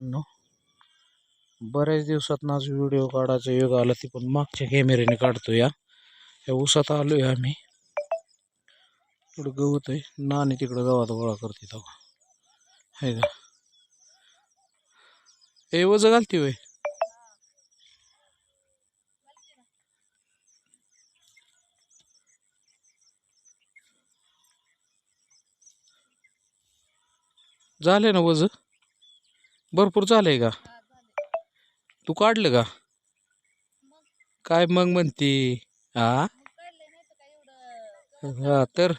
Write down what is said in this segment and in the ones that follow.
No बऱ्याच दिवसात आज व्हिडिओ काढायचा योग आला ती पण मागच्या कॅमेऱ्याने काढतो या या उसात आलोय आम्ही. इकडं गवत आहे. नाणी तिकडं गावात गोळा करते तेव्हा आहे का? ए वज घालते वय झाले ना वज भरपूर झालंय का? तू काढलं का? काय मग म्हणते? हा हा तर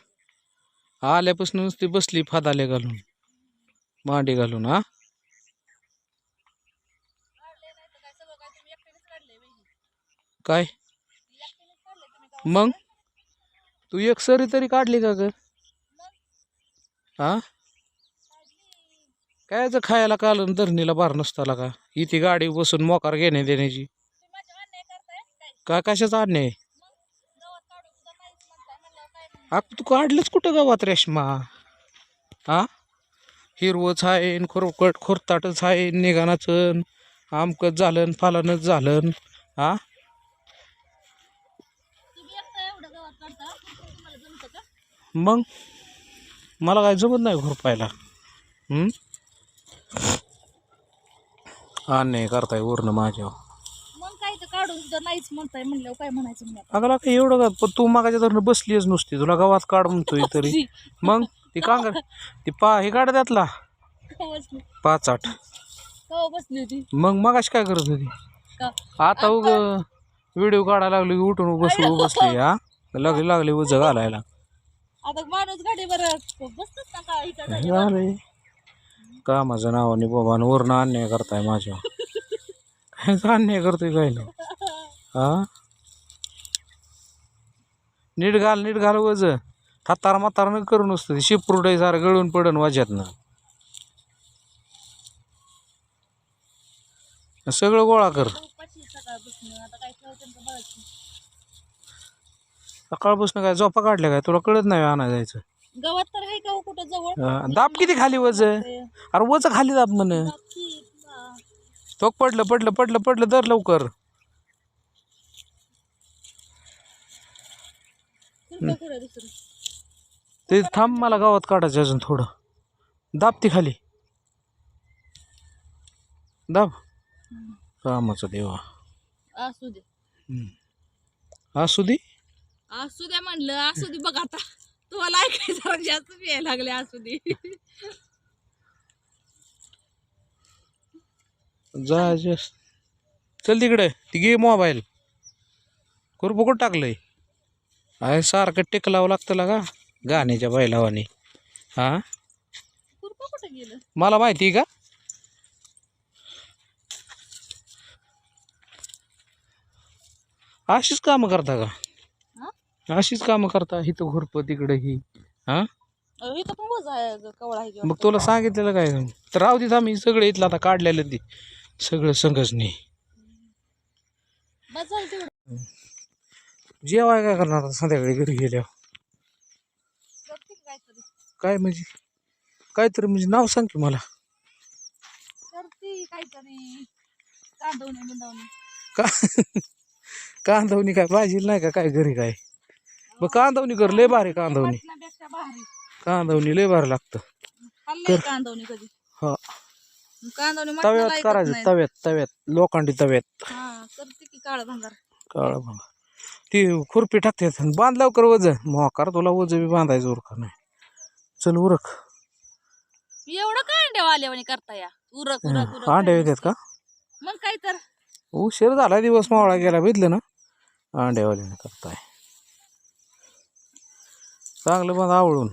आल्यापासून नुसती बसली फादाले घालून मांडी घालून हा काय? मग? तू एक सरी तरी काढली का ग? हा कायच खायला काल धरणीला बार नसताला का? इथे गाडी बसून मोकार घेणे देण्याची. का कशाचा अन्याय? आ तू काढलंच कुठं गावात रेशमा? हा हिरवंच आहे खोरकट खोरताटच आहे निघाणाचं आमकच झालं फालानच झालं हा मग? मला काय जमत नाही खुरपायला हम्म? अन्याय करताय वरनं माझ्यावर. मग काय तर काढून सुद्धा नाहीच म्हणताय म्हणल्यावर काय म्हणायचं मी अगं काय एवढं का पण तू मागाच्या धरणं बसलीच नुसती तुला गावात काढ म्हणतोय तरी. मग ती कांगर ती पा हे काढ त्यातला. बसली? पाच आठ. बसली होती? मग मगाशी काय करत होती? का? आता उग व्हिडिओ काढायला लागली की उठून बसू बसली हा? लागली लागली उज घालायला. आता माणूस गाडीवर बसतात ना का? इकडं का माझं नाव नावाने बाबा वरनं अन्याय करताय माझ्या? काय अन्याय करतोय काय ना हा? नीट घाल नीट घाल वज थातार मातार न करू नसतं. शिपरुटाई सारं गळून पडन वाज्यातनं. सगळं गोळा कर. सकाळपासून काय झोपा काढल्या काय? तुला कळत नाही आणा जायचं. गावात तर आहे का हो कुठं जवळ? अं, दाब किती खाली वज? अरे वज खाली दाब म्हण. बा. तो पडलं पडलं पडलं पडलं दर लवकर. कुठं कुठं दुसरं? ते थांब मला गावात काढायचं अजून थोडं. दाब ती खाली. दाब. रामाचा देवा. असू दे. असू दे. असू द्या म्हणलं असू दे बघ आता. तुम्हाला ऐकायचं जरा जास्त यायला लागले असू दे. जा जस चल तिकडे. ती घे मोबाईल. कुरपं कुठं टाकलंय. आहे सारखं टेक लावं लागतं का गाण्याच्या बैलावानी. हा? कुरपं कुठं गेलं? मला माहिती आहे का? अशीच कामं करता का? अशीच कामं करता इथं घुरप तिकडे ही? हा इथं पण वज आहे ग, कवळा आहे की मग तुला सांगितलेलं काय? तर राहू देत आम्ही सगळं इथलं आता काढलेलं ती. सगळं संघच नाही बस झालं तेवढं जेवाय काय करणार आता संध्याकाळी घरी गेल्यावर? करते की काहीतरी. काय म्हणजे? काहीतरी म्हणजे नाव सांग की मला. करते काहीतरी. कांदवणे बिंदवणे. का? कांदवणी काय भाजी नाही का? काय घरी काय? मग कांदवणी कर लय भारी कांदवणी. मटणापेक्षा भारी. कांदवणी लय भारी लागतं. खाल्लंय कांदवणी कधी? हा. कांदवणी मटणाला तव्यात ऐकत करायचं. तव्यात तव्यात लोखंडी तव्यात. हा करते की काळ भंगार. काळ बघा ती खुरपी टाकतात बांध लवकर वज मोकार तुला वज बी बांधायचं उरका नाही. चल उरक. एवढं काय अंड्या आल्यावानी करता या? उरक उरक उरक. अंडे येतात का? मग काय तर. उशीर झाला दिवस मावळा गेला बघितलं ना? अंड्यावाल्याने करताय. चांगलं बंद आवळून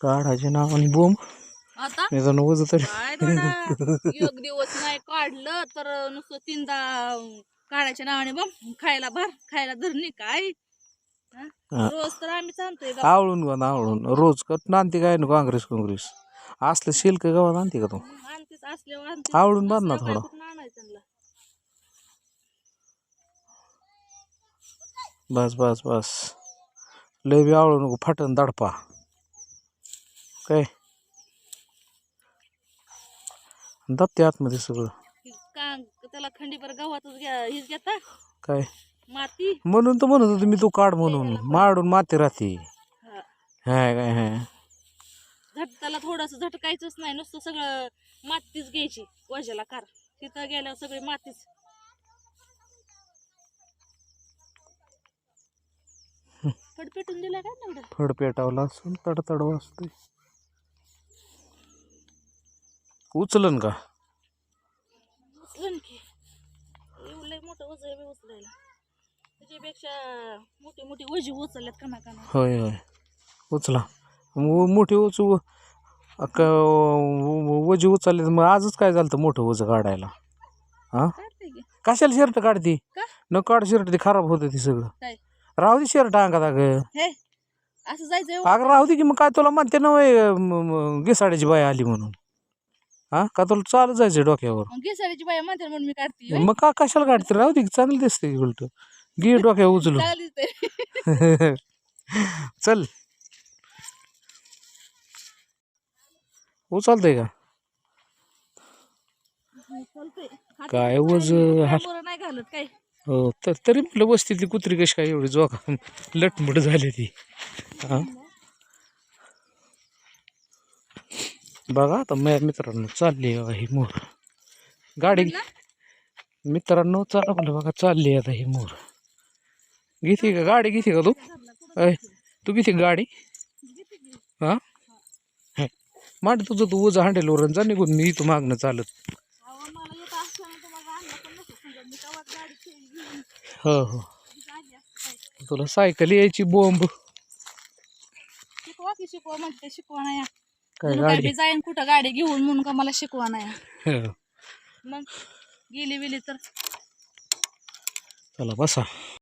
काढाचे नाव आणि बोंब आता मी जाणं वज तरी काय एक दिवस नाही काढलं तर नुसतं तीनदा काढायच्या नावाने बम खायला भर खायला धरणे काय हा? हा. रोज तर आम्ही आणतोय गावात. आवळून बंद आवळून रोज कट आणते काय ना काँग्रेस काँग्रेस असलं शिल्क गावात आणते का तू आणतेच असल्यावर आणतेच. आवळून बांध ना काय थोडं. कुठून आणायचं त्यांना? बस बस बस. लय बी आवळू नको फाटन दडपा. काय? दाबते आतमध्ये सगळं. त्याला खंडीभर गव्हातच घ्या हीच घेता? काय? माती? म्हणून तर म्हणत होतो मी तू काढ म्हणून. माडून माती राहते. हा. हाय काय हाय. झट त्याला थोडस झटकायचंच नाही. नुसतं सगळं मातीच घ्यायची. वजाला कार तिथं गेल्यावर सगळी मातीच. फड पेटून दिला काय फड पेटावला असून तडतड वाजतोय. उचलन का? उचलन की. लय मोठं वज उचलायला. त्याच्यापेक्षा मोठी मोठी वजी उचलल्यात कना कना होय होय. उचला. मोठी उचू वजी उचलले मग आजच काय झालं होतं मोठं वज काढायला? हा? काढते की. कशाला शर्ट काढती? का? न काढ शर्ट ते खराब होतं ती सगळं. काय? राहू दे शर्ट अंगात अगं हे असं जायचं. अगं राहू दे की मग काय तुला म्हणते ना वय म- म- घिसाड्याची बाय आली म्हणून. हा? का तुला चालत जायचं डोक्यावर? मग घिसाळीची बाया म्हणते म्हणून मी काढते. मग का कशाला काढते? राहू दे की चांगलं दिसते उलट. घे डोक्यावर उचलू चांगली दिसते चल. उचलतंय का? चालतंय. काय बरं नाही घालत काय? हो तर तरी म्हटलं बसतीतली कुत्री कशी काय एवढी जोका लटमट झाली ती. हा? बघा आता माझ्या मित्रांनो चालली आहे बघा ही मोर. गाडी मित्रांनो चला म्हणलं बघा चालली आता ही मोर. घेते का गाडी घेते का तू? अय तू घेते गाडी? हा? हे. मांड तुझं तू उजा हांडेलवर आणि जा निघून मी इथं मागणं चालत अहो, मला येत असताना तुम्हाला आणलं पण नसतं समजा. मी तेव्हाच गाडी खेळली घेऊन हो हो. तुला सायकल यायची बोंब. शिकवा की शिकवा म्हणते शिकवा नाही काय गाडी? जाईन कुठं गाडी घेऊन म्हणून का मला शिकवा नाही. मग गेली विली तर. चला बसा.